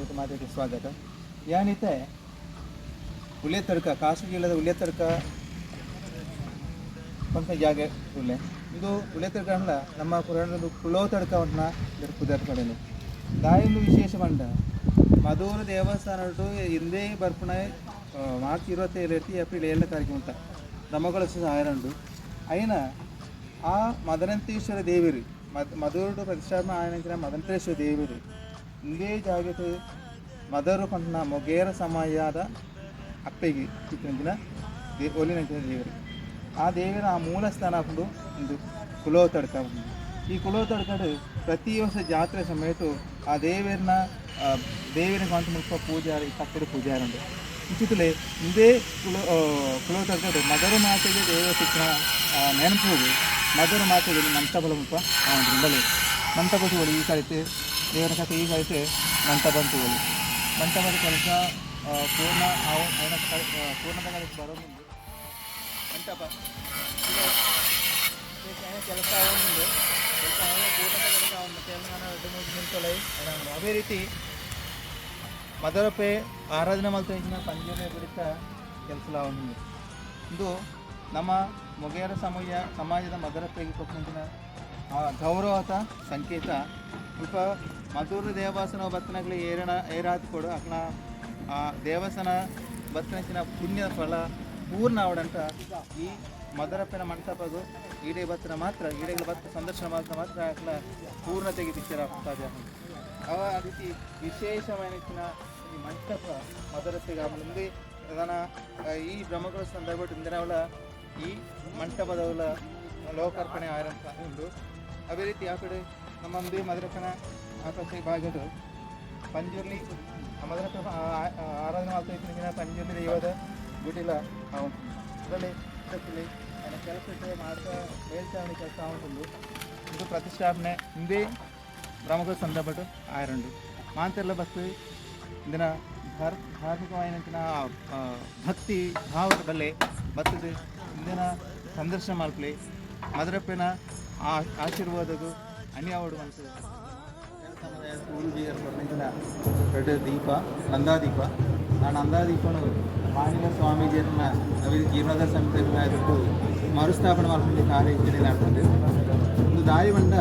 ಅವರಿಗೆ ಮಾತಿಗೆ ಸ್ವಾಗತ. ಏನಿದೆ ಉಲ್ಲೇತರ್ಕ ಖಾಸಗಿ ಇಲ್ಲದ ಉಲ್ಲೇತರ್ಕ ಪಂಕ ಜಾಗ ಉಲ್ಲೆ ಇದು ಉಲ್ಲೇತರ್ಕ ಅಂಡ ನಮ್ಮ ಪುರಾಣದ ಕುಳೋ ತಡ್ಕ ಉಂಟು ಕಡೆಯಲ್ಲಿ ದಾಯಿಂದು ವಿಶೇಷ ಮಂಡ ಮಧುರ ದೇವಸ್ಥಾನ ಹಿಂದೆ ಬರ್ಪಣ ಮಾರ್ಚ್ ಇರುವತ್ತೇಳು ರೀತಿ ಏಪ್ರಿಲ್ ಏಳನೇ ತಾರೀಕು ಉಂಟ ನಮ್ಮಗಳ ಆಯರಂಡು ಆ ಮದನಂತೇಶ್ವರ ದೇವಿರಿ, ಮದ್ ಮಧುರ ಪ್ರತಿಷ್ಠಾಪನ ఆయన ಮದನಂತೇಶ್ವರ ದೇವಿರಿ. ಇಂದೇ ಜಾಗಕ್ಕೆ ಮದರು ಪಂಡ ಮೊಗೇರ ಸಮಯದ ಅಪ್ಪೆಗೆ ಇತ್ತಿನ ದೇ ಒಲಿನಂಚಿನ ದೇವರು ಆ ದೇವರ ಆ ಮೂಲ ಸ್ಥಾನ ಹಾಕೊಂಡು ಒಂದು ಕುಲೋ ತಡ್ಕ. ಈ ಕುಲೋ ತಡ್ಕಡು ಪ್ರತಿ ವರ್ಷ ಜಾತ್ರೆ ಸಮೇತ ಆ ದೇವರನ್ನ ದೇವಿನ ದೇವರ ಕಾಂತ ಮುಲ್ಪ ಪೂಜಾರಿ, ಕಟ್ಟಡ ಪೂಜಾರಿ ಉಂಟು ಇಚ್ಚಿತಲೆ ಇದೇ ಕುಲೋ ಕುಲೋ ತಡ್ಕಡು ಮದರ ಮಾತೆಗೆ ದೇವ ಚಿತ್ರ ನೆನಪು ಮದರ ಮಾತೆಗೆ ಮಂಟಪಲ ಮುಖ ಮಂಟಪ ತೋಳಿ ಈ ಕಳಿತೆ ದೇವರ ಕಥೆ ಈ ಐತೆ, ಮಂಟಪ ಅಂತ ತೋಳಿ ಮಂಟಪದ ಕೆಲಸ ಪೂರ್ಣ ಅವು ಅವನ ಪೂರ್ಣದ ಬರೋ ಮುಂದೆ, ಮಂಟಪ. ಕೆಲಸ ಮುಂದೆ ಕೆಲಸ ಪೂರ್ಣದ ಅವನ ತೆಲಂಗಾಣ ಎರಡು ಮೂರು ನಿಂತೊಲೈ ಅದೇ ರೀತಿ ಮದರಪೆ, ಆರಾಧನೆ ಮಾಡ್ತಾ ಪಂಜಾಬೆ ಬಿಡಿತ ಕೆಲಸ ಮುಂದೆ. ಇದು ನಮ್ಮ ಮೊಗೇರ ಸಮಯ, ಸಮಾಜದ ಮದರಪ್ಪೆಗೆ ಕೊಟ್ಟಿನ ಗೌರವದ ಸಂಕೇತ ಸ್ವಲ್ಪ ಮಧುರ ದೇವಸ್ಥಾನ ಬತ್ತನಗಳು ಏರಣ ಏರಾತ್ ಕೊಡು ಆ, ದೇವಸ್ಥಾನ ಬತ್ತನಚಿನ ಪುಣ್ಯ ಫಲ ಪೂರ್ಣ ಅವಡಂತ ಈ ಮದರಪ್ಪನ ಮಂಟಪದು ಈಡೇ ಬತ್ತನ ಮಾತ್ರ, ಈಡೆಗಳು ಬತ್ತ ಸಂದರ್ಶನ ಮಾತ್ರ ಮಾತ್ರ ಅಕ್ಲ ಪೂರ್ಣತೆಗೆ ಬಿಚ್ಚರ ಸಾಧ್ಯ ಅವ ರೀತಿ ವಿಶೇಷమైన ಈ ಮಂಟಪ ಮದರಸೆಗೆ ಮುಂದೆ ಅದನ್ನು ಈ ಬ್ರಹ್ಮಗಳ ಸಂದರ್ಭ ಇಂದಿನವಳ ಈ ಮಂಟಪದವಳ ಲೋಕಾರ್ಪಣೆ ಆರಂಭ. ಉಂಟು ಅದೇ ರೀತಿ ಆ ಕಡೆ ನಮ್ಮ ಮುಂದೆ ಮದರಪ್ಪನ ಆಕರ್ಷಕ ಭಾಗಗಳು ಪಂಜುರ್ಲಿ ಆರಾಧನೆ ಮಾಡ್ತಾ ಇದ್ದ ಪಂಜುರ್ಲಿ ದೈವದ ಗುಡಿಲ ಅವನು ಅದರಲ್ಲಿ ಇದರಲ್ಲಿ ಕೆಲಸ ಮಾಡ್ತಾ ಮೇಲ್ಚಾವಣಿ ಕೆಲಸ ಅವನು ಇದು ಪ್ರತಿಷ್ಠಾಪನೆ. ಹಿಂದೆ ಸಂದರ್ಭಟ್ಟು ಆಯರಂಡು. ಮಾಂತೆಲ್ಲ ಬಸ್ತು ಇಂದಿನ ಧಾರ್ಮಿಕವಾಯಿನಂಚಿನ ಆ, ಭಕ್ತಿ ಭಾವದ ಬಲ್ಲೆ ಬರ್ತದೆ. ಇಂದಿನ ಸಂದರ್ಶನ ಮಾಡ್ಲಿ ಮದರಪ್ಪನ ಆ ಆಶೀರ್ವಾದಗೂ ಅನ್ಯಾವಡು ಅಂತ ಸಮುದಾಯದ ಗುರುಜಿಯರ ಬರ್ಲಿಂದಿನ ದೊಡ್ಡ ದೀಪ ನಂದಾದೀಪ ಆ ನಂದಾದೀಪನು ಮಾನಿಲ ಸ್ವಾಮೀಜಿಯರನ್ನ ನವೀನ ಜೀರ್ಣೋದ್ಧಾರ ಸಮಿತಿಯನ್ನ ಬಿಟ್ಟು ಮರುಸ್ಥಾಪನೆ ಮಾಡ್ಕೊಂಡು ಕಾರ್ಯ ಇಲ್ಲಿ ನಡೆದಿದೆ ಒಂದು ದಾರಿ ಬಂಡ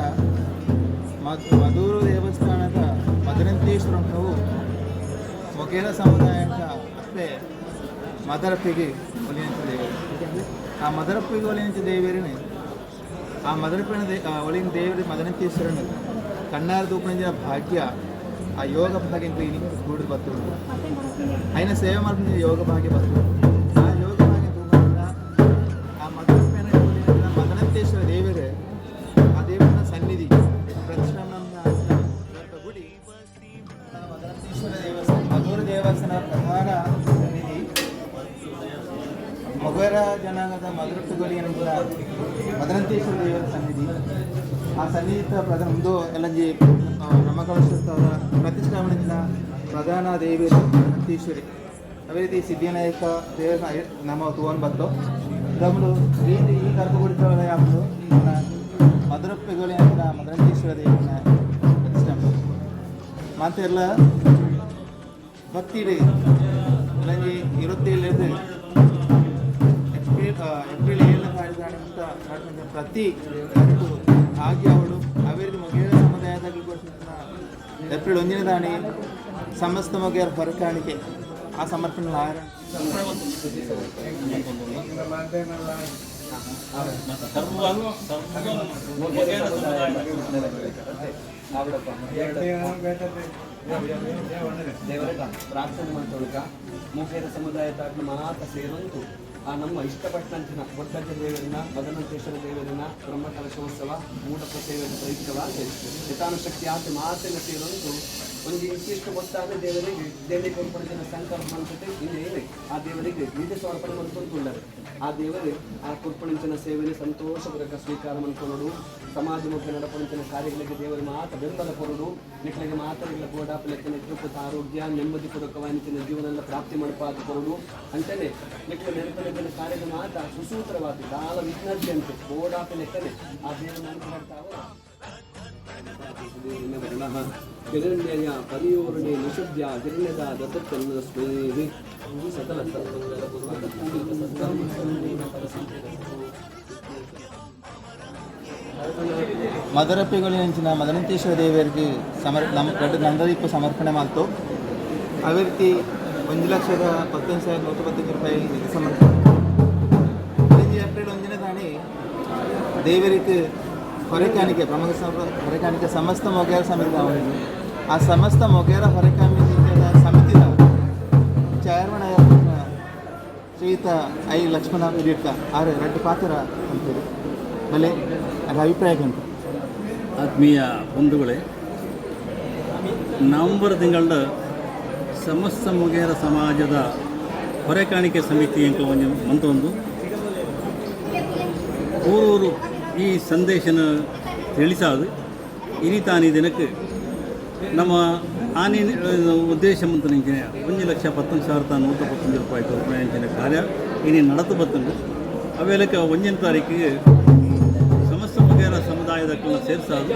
ಮದ್ ಮಧೂರು ದೇವಸ್ಥಾನದ ಮದರಂತೇಶ್ವರವು ಮೊಗೇರ ಸಮುದಾಯದ ಅಪ್ಪೆ ಮದರಪ್ಪಿಗೆ ಒಲಿಯಂತ ದೇವರು ಆ ಮದರಪ್ಪಿಗೆ ಒಲಿಯಂತ ದೇವರಿನೇ ಆ ಮದರಪ್ಪನ ದೇ ಆ ಒಲಿನ ದೇವರು ಮದನಂತೇಶ್ವರನು ಕಣ್ಣಾರ ದೂಪಣಿಂದ ಭಾಗ್ಯ ಆ ಯೋಗ ಭಾಗ್ಯ ಕ್ಲೀನಿಂಗ್ ಕೂಡಿ ಬರ್ತದೆ ఆయన సేవ ಮಾಡ್ತೀನಿ ಯೋಗ ಭಾಗ್ಯ ಬರ್ತದೆ ಆ ಯೋಗ ಭಾಗ್ಯ ದೂಪದಿಂದ ಆ ಮದರಪ್ಪನ ಒಲಿನ ಮದನಂತೇಶ್ವರ ದೇವರೇ ಆ ದೇವರ ಸನ್ನಿಧಿ ಪ್ರತಿಷ್ಠಾಪನ ಗುಡಿ ಆ ಮದನಂತೇಶ್ವರ ದೇವಸ್ಥಾನ ಮಧುರ ದೇವಸ್ಥಾನ ಪ್ರಧಾನ ಸನ್ನಿಧಿ ಮೊಗರ ಜನಾಂಗದ ಮಧುರಟ್ಟುಗಳಿ ಅನ್ನುವ ಮದರಂತೇಶ್ವರ ದೇವರ ಸನ್ನಿಧಿ ಆ ಸನ್ನಿಹಿತ ಪ್ರಧಾನ ಒಂದು ಎಲ್ಲಂಜಿ ಪ್ರತಿಷ್ಠಾಪನೆ ದಿನ ಪ್ರಧಾನ ದೇವಿ ಮದರಂತೇಶ್ವರಿ ಅದೇ ರೀತಿ ಸಿದ್ಧಿನಾಯಕ ದೇವ ನಮ್ಮ ತಗೊಂಡು ಬಂತು ಇದೊಂದು ರೀತಿ ಈ ಗರ್ಭಗುಡಿತವಲ್ಲ ಯಾವುದು ಮಧುರ ಮಧುರಪ್ಪೆಗಳು ಅಂತ ಮದರಂತೇಶ್ವರ ದೇವಿನ ಪ್ರತಿಷ್ಠಾಪನೆ. ಮಾತೆಲ್ಲ ಭಕ್ತಿ ಇಡೀ ಎಲ್ಲಂಜಿ ಇರುತ್ತೆ ಇಲ್ಲದೆ ಏಪ್ರಿಲ್ ಏಳನೇ ತಾರೀಕು ಪ್ರತಿ ಗಂಟು ಆಗಿ ಅವಳು ಅವೇರಿ ಮೊಗೇರ ಸಮುದಾಯದಲ್ಲಿ ಘೋಷಿಸಿದ ಏಪ್ರಿಲ್ ಒಂದನೇ ದಾಣಿ ಸಮಸ್ತ ಮೊಗೇರ ಹೊರಕಾಣಿಕೆ ಆ ಸಮರ್ಪಣೆ ಆರ ದೇವರ ಪ್ರಾರ್ಥನೆ ಮಾಡ್ತೊಳಕ ಮೂಕೇರ ಸಮುದಾಯದ ಮಾತ್ರ ಸೇರಂತು ಆ ನಮ್ಮ ಇಷ್ಟಪಟ್ಟಂತಿನ ಒಟ್ಟಂತ ದೇವರನ್ನ ಮದನಂತೇಶ್ವರ ದೇವರಿನ ಬ್ರಹ್ಮ ಕಲಶೋತ್ಸವ ಮೂಢಪ್ಪ ಸೇವೆಯ ಪ್ರಯುಕ್ತವಾಗಿ ಯಥಾನುಶಕ್ತಿ ಆತ ಮಾತಿನ ಸೇರಂತು ಒಂದು ವಿಶಿಷ್ಟ ಗೊತ್ತಾದ ದೇವರಿಗೆ ದೇವಿ ಕೊಡ್ಪಡಿಸಿದ ಸಂಕಲ್ಪ ಅನ್ಸುತ್ತೆ ಇನ್ನೇನೆ ಆ ದೇವರಿಗೆ ನಿಜ ಸಮರ್ಪಣೆ ಮಾಡಿಕೊಂಡು ಆ ದೇವರು ಆ ಕೊಡ್ಪಡಿಸಿನ ಸೇವೆಗೆ ಸಂತೋಷಪೂರ್ವಕ ಸ್ವೀಕಾರ ಮಾಡ್ಕೊಳ್ಳೋದು ಸಮಾಜಮುಖ ನಡಪಿನ ಕಾರ್ಯಗಳಿಗೆ ದೇವರು ಮಾತ್ರ ಬೆಂಬಲ ಕೊಡೋದು ಮಾತ್ರ ಇಲ್ಲ ಕೂಡ ಲೆಕ್ಕನ ತಿರುಪತಿ ಆರೋಗ್ಯ, ನೆಮ್ಮದಿ ಪೂರ್ವಕವಾಗಿನ ಜೀವನ ಪ್ರಾಪ್ತಿ ಮಾಡಪಾದ ಕೊಡೋದು ಅಂತಲೇ ನಿಖಲ ನೆನಪಿನ ಕಾರ್ಯದ ಮಾತ್ರ ಸುಸೂತ್ರವಾದ ಕಾಲ ವಿಜ್ಞಾನಿ ಅಂತ ಗೋಡಾಪ ಲೆಕ್ಕನೆ ಆ ದೇವರ ನೆನಪು ಮಾಡ್ತಾವ ವರ್ಣಃ ಹಿರಣ್ಯಯ ಪರಿಯೋರಣೆ ನಿಷದ್ಯ, ಹಿರಣ್ಯದ ಸ್ಮೃತಿ ಸಕಲ ಮದರಪ್ಪೆಗಳಿನ ಮದನಂತೇಶ್ವರ ದೇವರಿಗೆ ಸಮರ್ ನಮ್ಮ ದೊಡ್ಡ ನಂದದೀಪ ಸಮರ್ಪಣೆ ಮಾಡ್ತು. ಅದೇ ರೀತಿ ಒಂದು ಲಕ್ಷದ ಪತ್ತೊಂದು ಸಾವಿರದ ನೂರ ಪತ್ತೊಂದು ರೂಪಾಯಿ ಸಮರ್ಪಣೆ. ಹದಿನೈದು ಏಪ್ರಿಲ್ ಒಂದಿನ ತಾನೇ ದೇವರಿಗೆ ಹೊರೆಕಾಣಿಕೆ ಪ್ರಮುಖ ಹೊರೆಕಾಣಿಕೆ ಸಮಸ್ತ ಮೊಗೇರ ಸಮಿತಿ ಆ ಸಮಸ್ತ ಮೊಗೇರ ಹೊರೆಕಾಣಿಕೆ ಸಮಿತಿಯ ಚೇರ್ಮನ್ ಶ್ರೀಯುತ ಐ ಲಕ್ಷ್ಮಣ ಹಿರಿಯಟ್ಟ ಆರು ರಡ್ಡು ಪಾತ್ರ ಅಂತೇಳಿ ಆಮೇಲೆ ಅದು ಅಭಿಪ್ರಾಯ ಉಂಟು ಆತ್ಮೀಯ ಬಂಧುಗಳೇ, ನವಂಬರ್ ತಿಂಗಳ ಸಮಸ್ತ ಮುಗೇರ ಸಮಾಜದ ಹೊರೆಕಾಣಿಕೆ ಸಮಿತಿ ಎಂಕ ಒಂದು ಮಂತೊಂದು ಊರೂರು ಈ ಸಂದೇಶನ ತಿಳಿಸಾದು ಇನಿತಾನಿ ದಿನಕ್ಕೆ ನಮ್ಮ ಆನೆ ಉದ್ದೇಶ ಮಂತ ನಿಂಚಿನ ಒಂದು ಲಕ್ಷ ಪತ್ತೊಂದು ಸಾವಿರದ ನೂರ ಪತ್ತೊಂದು ರೂಪಾಯಿ ರೂಪಾಯಿ ಕಾರ್ಯ ಇನಿ ನಡತು ಬರ್ತಂಡು ಅವೆಲ್ಲಕ್ಕೆ ಒಂದನೇ ತಾರೀಕಿಗೆ ಮುಖೇರ ಸಮುದಾಯದ ಸೇರಿಸೋದು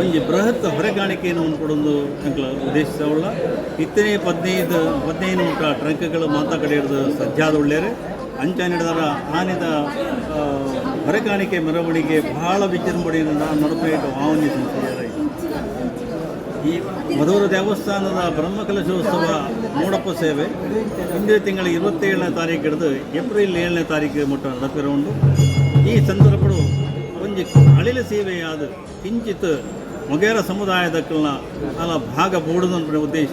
ಒಂದು ಬೃಹತ್ ಹೊರೆಗಾಣಿಕೆಯನ್ನು ಕೊಡೊಂದು ಅಂಕಲ ಉದ್ದೇಶಿಸವುಳ್ಳ ಇತ್ತನೇ ಪದ್ನೈದು ಹದಿನೈದು ಮುಖ ಟ್ರಂಕ್ಗಳು ಮಾತಾ ಕಡೆ ಹಿಡಿದು ಸಜ್ಜಾದ ಒಳ್ಳೆಯರೆ. ಅಂಚ ನಡೆದರ ಆನೆದ ಹೊರೆಗಾಣಿಕೆ ಮೆರವಣಿಗೆ ಬಹಳ ವಿಜೃಂಭಣೆಯಿಂದ ನಡುಪೇಟು ಸಂಸ್ಥೆಯಾರ ಈ ಮಧುರ ದೇವಸ್ಥಾನದ ಬ್ರಹ್ಮಕಲಶೋತ್ಸವ ಮೂಡಪ್ಪ ಸೇವೆ. ಹಿಂದಿನ ತಿಂಗಳ ಇರುವತ್ತೇಳನೇ ತಾರೀಕು ಹಿಡಿದು ಏಪ್ರಿಲ್ ಏಳನೇ ತಾರೀಕು ಮುಟ್ಟ ನಡಪಿರುವುದು ಈ ಸಂದರ್ಭಗಳು ಒಂದು ಅಳಿಲ ಸೇವೆಯಾದ ಕಿಂಚಿತ್ ಮೊಗೇರ ಸಮುದಾಯದಕ್ಕಲ್ಲ ಅಲ್ಲ ಭಾಗ ಬೋಡುದು ಉದ್ದೇಶ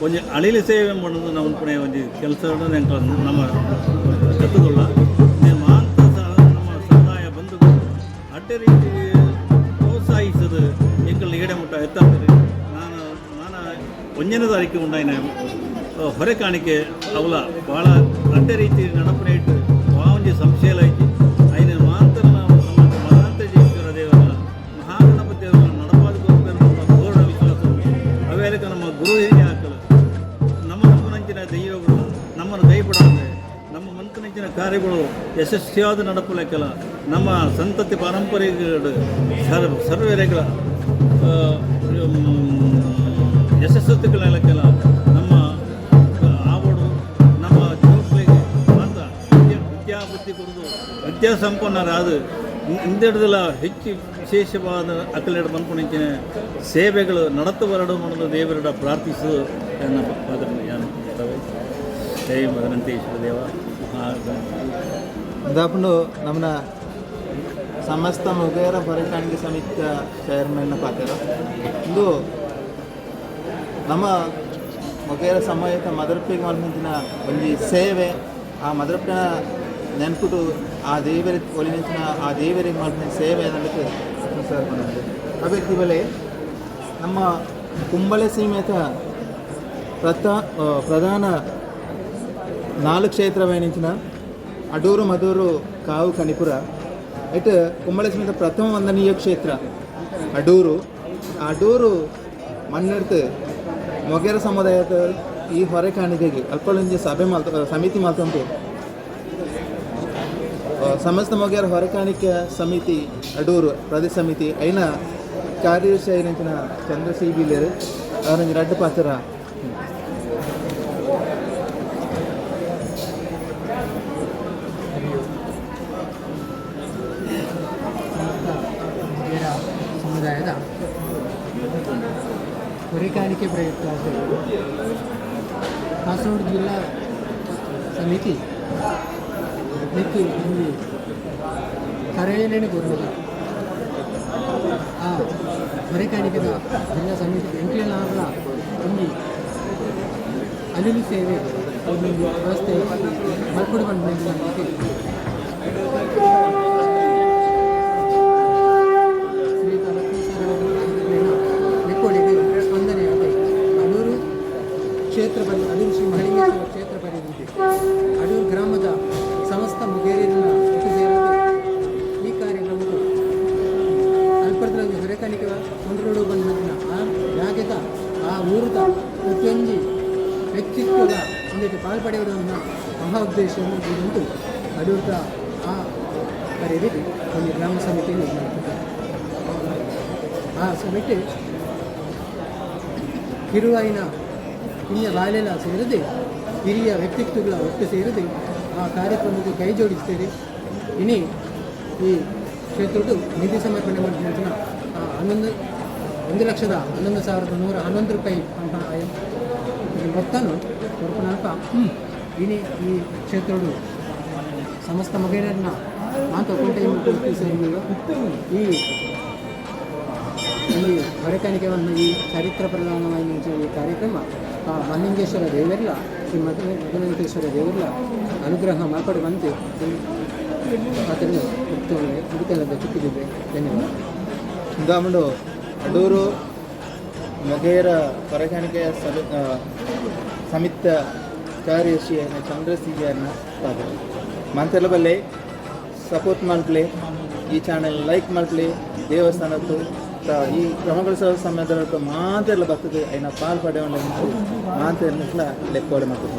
ಕೊಂಚ ಅಳಿಲ ಸೇವೆ ಮಾಡೋದು ನಮ್ಮ ಪುಣೆ ಒಂದು ಕೆಲಸ ನಮ್ಮ ಜೊತೆಗೊಳ್ಳ ಮಾಂತ ನಮ್ಮ ಸಮುದಾಯ ಬಂಧುಗಳು ಅಡ್ಡ ರೀತಿ ಪ್ರೋತ್ಸಾಹಿಸದು ಎಂಕಲ್ ಈಡೆ ಮುಟ್ಟ ಎತ್ತಾಗ್ತದೆ ನಾನು ನಾನು ಒಂದನೇ ತಾರೀಕು ಹೊರೆ ಕಾಣಿಕೆ ಅವಲ ಭಾಳ ಅಡ್ಡ ರೀತಿ ನಡಪನೆ ಇಟ್ಟು ವಾವಂಜಿ ಸಂಶಯ ಐತಿ ಕಾರ್ಯಗಳು ಯಶಸ್ವಿಯಾದ ನಡಪಲೆಕ್ಕಲ್ಲ ನಮ್ಮ ಸಂತತಿ ಪಾರಂಪರಿಕ ಸರ್ ಸರ್ವೇರೆಗಳ ಯಶಸ್ಸುಗಳಕ್ಕೆಲ್ಲ ನಮ್ಮ ಆವಡು, ನಮ್ಮ ಜೋಕ್ಲಿಗೆ ಮಾತ್ರ ವಿದ್ಯಾ, ವಿದ್ಯಾಬುದ್ಧಿ ಕೊಡೋದು ವಿದ್ಯಾಸಂಪನ್ನರಾದ ಇಂದೆಡ್ದೆಲ್ಲ ಹೆಚ್ಚು ವಿಶೇಷವಾದ ಅಕಲೆಡ್ ಮನ್ಪುಣಿಂಚಿನ ಸೇವೆಗಳು ನಡತು ಬರಡು ಮಾಡೋದು ದೇವರಡ ಪ್ರಾರ್ಥಿಸು ಅದನ್ನು ಯಾನು ಜೈ ಮದನಂತೇಶ್ವರ ದೇವ. ಇಂದಾಪುಂಡು ನಮ್ಮನ್ನ ಸಮಸ್ತ ಮೊಗೇರ ಪರಿಕಾಣಿಕೆ ಸಮಿತಿಯ ಚೇರ್ಮನ್ನ ಪಾತ್ರ ಇದು ನಮ್ಮ ಮೊಗೇರ ಸಮಯದ ಮದರಪ್ಪಿಗೆ ಮಲ್ಪಂಚಿನ ಒಂದು ಸೇವೆ, ಆ ಮದರಪ್ಪಿನ ನೆನ್ಪುಟ್ಟು ಆ ದೇವರ ಒಲಿನಿಂಚಿನ ಆ ದೇವರಿಗೆ ಮಲ್ಪಿನ ಸೇವೆ ಅನ್ನೋದಕ್ಕೆ ಸೇರ್ಕೊಂಡು ಅಭಿವೃದ್ಧಿ ಬೆಲೆ ನಮ್ಮ ಕುಂಬಳೆ ಸೀಮೆತ ಪ್ರಥ ಪ್ರಧಾನ ನಾಲ್ಕು ಕ್ಷೇತ್ರವೇನಿಂಚಿನ ಅಡೂರು ಮದೂರು ಕಾವು ಕಣಿಪುರ. ಐಟ್ ಕುಂಬಳೇಶ್ವರದ ಪ್ರಥಮ ವಂದನೀಯ ಕ್ಷೇತ್ರ, ಅಡೂರು. ಅಡೂರು ಮಣ್ಣೆಡ್ತು ಮೊಗೇರ ಸಮುದಾಯದ ಈ ಹೊರೆ ಕಾಣಿಕೆಗೆ ಅಲ್ಪಳೊಂಜಿ ಸಭೆ ಮಾಲ್ತ ಸಮಿತಿ ಮಾಲ್ತಂತು. ಸಮಸ್ತ ಮೊಗೇರ ಹೊರೆ ಕಾಣಿಕೆ ಸಮಿತಿ, ಅಡೂರು ಪ್ರದೇಶ ಸಮಿತಿ, ಐನ ಕಾರ್ಯದರ್ಶಿ ಐನಂಚಿನ ಚಂದ್ರ ಸಿ ಬಿಲೇರು ಅವರೊಂದು ರಡ್ಡು ಪಾತ್ರ ಬೇಡ ಸಮುದಾಯದ ಹೊರೆಕಾಣಿಕೆ ಪ್ರಯುಕ್ತ ಕಾಸರಗೋಡು ಜಿಲ್ಲಾ ಸಮಿತಿ ಮತ್ತು ಇಲ್ಲಿ ಕರೆಯಲೇನೆ ಕೊಡುವುದು ಆ ಹೊರೆಕಾಣಿಕೆದ ಜಿಲ್ಲಾ ಸಮಿತಿ ಎಂಕ್ಲೆನಾಗಲ ಇಲ್ಲಿ ಅಲ್ಲಿ ಸೇವೆ ವ್ಯವಸ್ಥೆ ಮಲ್ಕೊಡು ಬಂದ ಹೊರೆಕಾಣಿಕೆ ಬಂದಿದ್ದ ಯಾಕೆತ ಆ ಊರದ ಪ್ರತಿಯೊಂದು ವ್ಯಕ್ತಿತ್ವದ ಒಂದಕ್ಕೆ ಪಾಲ್ಪಡೆಯುವುದನ್ನು ಮಹಾ ಉದ್ದೇಶವನ್ನು ಇದುಂಟು ಅಡೂರದ ಆ ಕರೆಯಲ್ಲಿ ಒಂದು ಗ್ರಾಮ ಸಮಿತಿಯಲ್ಲಿ ಆ ಸಮಿತಿ ಕಿರುವಾಯಿನ ಹಿರಿಯ ಬಾಲೆಲ್ಲ ಸೇರದೆ, ಹಿರಿಯ ವ್ಯಕ್ತಿತ್ವಗಳ ಒಟ್ಟು ಸೇರದೆ. ಆ ಕಾರ್ಯಕ್ರಮಕ್ಕೆ ಕೈ ಜೋಡಿಸ್ತೇವೆ ಇನಿ ಈ ಕ್ಷೇತ್ರದ ನಿಧಿ ಸಮರ್ಪಣೆ ಮಾಡಿದ ಹನ್ನೊಂದು ಒಂದು ಲಕ್ಷದ ಹನ್ನೊಂದು ಸಾವಿರದ ನೂರ ಹನ್ನೊಂದು ರೂಪಾಯಿ ಈ ಮೊತ್ತನು ಕೊರಪನಲ್ಪ ಇನಿ ಈ ಕ್ಷೇತ್ರಗಳು ಸಮಸ್ತ ಮಹಿಳೆಯರನ್ನ ಮಾತು ಗುರುತಿಸಿರುವ ಈ ಈ ಹೊರಕಾಣಿಕೆಯನ್ನು ಈ ಚರಿತ್ರ ಪ್ರಧಾನವಾಗಿ ಈ ಕಾರ್ಯಕ್ರಮ ಆ ಮಹಲಿಂಗೇಶ್ವರ ದೇವರಿಲ್ಲ ಶ್ರೀ ಮಧು ಮಧುವೆಂಕಟೇಶ್ವರ ದೇವರಿಲ್ಲ ಅನುಗ್ರಹ ಮಾತಾಡುವಂತೆ ಅದನ್ನು ಇದಕ್ಕೆಲ್ಲ ಚಿಕ್ಕಿದ್ದೇವೆ ಧನ್ಯವಾದ. ಅಡೂರು ಮೊಗೇರ ಹೊರಗಾಣಿಕೆಯ ಸಲ ಸಮಿತ ಕಾರ್ಯದರ್ಶಿ ಚಂದ್ರಸಿಂಗನ ಸ್ವಾಗತ. ಮಂತೆಲ್ಲ ಬಲ್ಲೆ ಸಪೋರ್ಟ್ ಮಾಡ್ಲಿ ಈ ಚಾನೆಲ್ ಲೈಕ್ ಮಾಡ್ಲಿ ದೇವಸ್ಥಾನದ್ದು ಈ ಈ ಸಹ ಸಮಯದಲ್ಲಿ ಮಾತೆಲ್ಲ ಬರ್ತದೆ ಐನ ಪಾಲ್ ಪಡೆಯೋಣ ಮಾತೆಲ್ಲ ಲೆಕ್ಕೋಡೆ ಮಾಡ್ತದೆ